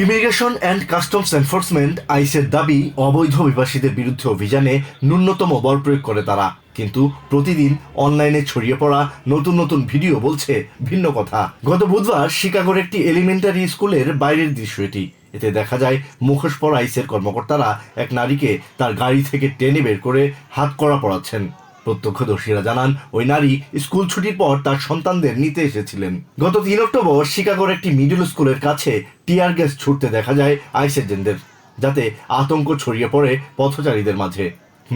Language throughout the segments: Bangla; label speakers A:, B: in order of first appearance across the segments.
A: ইমিগ্রেশন অ্যান্ড কাস্টমস এনফোর্সমেন্ট আইসের দাবি, অবৈধ অভিবাসীদের বিরুদ্ধে অভিযানে ন্যূনতম বল প্রয়োগ করে তারা। কিন্তু প্রতিদিন অনলাইনে ছড়িয়ে পড়া নতুন নতুন ভিডিও বলছে ভিন্ন কথা। গত বুধবার শিকাগোর একটি এলিমেন্টারি স্কুলের বাইরের দৃশ্য এটি। এতে দেখা যায় মুখোশ পরা আইসের কর্মকর্তারা এক নারীকে তার গাড়ি থেকে টেনে বের করে হাত করা পড়াচ্ছেন প্রত্যক্ষদর্শীরা জানান, ওই নারী স্কুল ছুটির পর তার সন্তানদের নিতে এসেছিলেন। গত তিন অক্টোবর শিকাগোর একটি মিডল স্কুলের কাছে টিয়ার গ্যাস ছুটতে দেখা যায় আইস এজেন্টদের যাতে আতঙ্ক ছড়িয়ে পড়ে পথচারীদের মাঝে।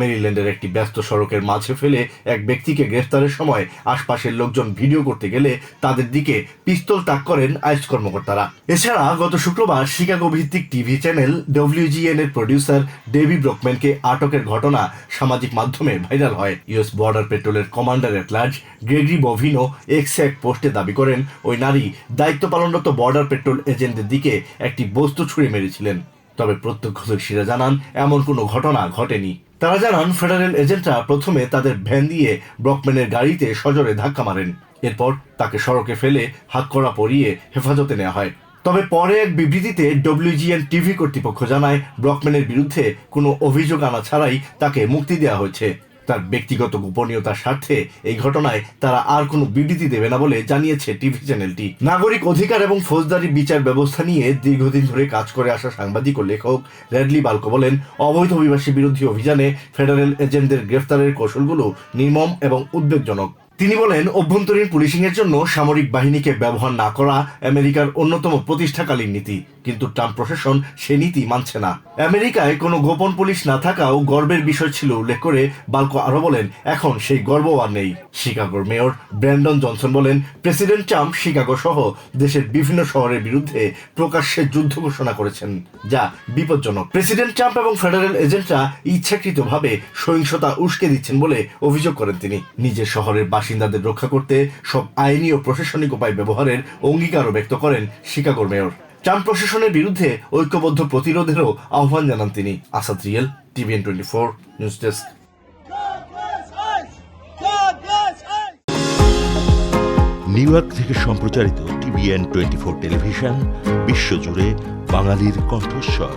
A: মেরিল্যান্ডের একটি ব্যস্ত সড়কের মাঝে ফেলে এক ব্যক্তিকে গ্রেফতারের সময় আশপাশের লোকজন ভিডিও করতে গেলে তাদের দিকে পিস্তল তাক করেন আইস কর্মকর্তারা। এছাড়া গত শুক্রবার শিকাগো ভিত্তিক টিভি চ্যানেল ডব্লিউজিএন এর প্রডিউসার ডেভি ব্রকম্যানকে আটকের ঘটনা সামাজিক মাধ্যমে ভাইরাল হয়। ইউএস বর্ডার পেট্রোলের commander at large Gregory Bovino X এক পোস্টে দাবি করেন, ওই নারী দায়িত্ব পালনরত বর্ডার পেট্রোল এজেন্টদের দিকে একটি বস্তু ছুঁড়ে মেরেছিলেন। তবে প্রত্যক্ষদর্শীরা জানান, এমন কোনো ঘটনা ঘটেনি। তারা জানান, ফেডারেল এজেন্টরা প্রথমে তাদের ভ্যান দিয়ে ব্রকম্যানের গাড়িতে সজোরে ধাক্কা মারেন। এরপর তাকে সড়কে ফেলে হাত করা পরিয়ে হেফাজতে নেওয়া হয়। তবে পরে এক বিবৃতিতে ডব্লিউজিএন টিভি কর্তৃপক্ষ জানায়, ব্রকম্যানের বিরুদ্ধে কোনো অভিযোগ আনা ছাড়াই তাকে মুক্তি দেওয়া হয়েছে। তার ব্যক্তিগত গোপনীয়তার স্বার্থে এই ঘটনায় তারা আর কোনো বিবৃতি দেবে না বলে জানিয়েছে টিভি চ্যানেলটি। নাগরিক অধিকার এবং ফৌজদারি বিচার ব্যবস্থা নিয়ে দীর্ঘদিন ধরে কাজ করে আসা সাংবাদিক ও লেখক র্যাডলি বালকো বলেন, অবৈধ অভিবাসী বিরোধী অভিযানে ফেডারেল এজেন্টদের গ্রেফতারের কৌশলগুলো নির্মম এবং উদ্বেগজনক। তিনি বলেন, অভ্যন্তরীণ পুলিশিং এর জন্য সামরিক বাহিনীকে ব্যবহার না করা আমেরিকার অন্যতম প্রতিষ্ঠাকালীন নীতি। কিন্তু ট্রাম্প প্রশাসন সে নীতি মানছে না। আমেরিকায় কোনো গোপন পুলিশ না থাকাও গর্বের বিষয় ছিল উল্লেখ করে বালকো আরও বলেন, এখন সেই গর্ব আর নেই। শিকাগোর মেয়র ব্র্যান্ডন জনসন বলেন, প্রেসিডেন্ট ট্রাম্প শিকাগো সহ দেশের বিভিন্ন শহরের বিরুদ্ধে প্রকাশ্যে যুদ্ধ ঘোষণা করেছেন, যা বিপজ্জনক। প্রেসিডেন্ট ট্রাম্প এবং ফেডারেল এজেন্টরা ইচ্ছাকৃতভাবে সহিংসতা উস্কে দিচ্ছেন বলে অভিযোগ করেন তিনি। নিজের শহরের বাসিন্দাদের রক্ষা করতে সব আইনি ও প্রশাসনিক উপায় ব্যবহারের অঙ্গীকারও ব্যক্ত করেন শিকাগোর মেয়র। ট্রাম্প প্রশাসনের বিরুদ্ধে ঐক্যবদ্ধ প্রতিরোধেরও আহ্বান জানান তিনি Asad real, TVN twenty four, news desk!
B: New York থেকে সম্প্রচারিত টিভিএন টোয়েন্টি ফোর টেলিভিশন, বিশ্বজুড়ে বাঙালির কণ্ঠস্বর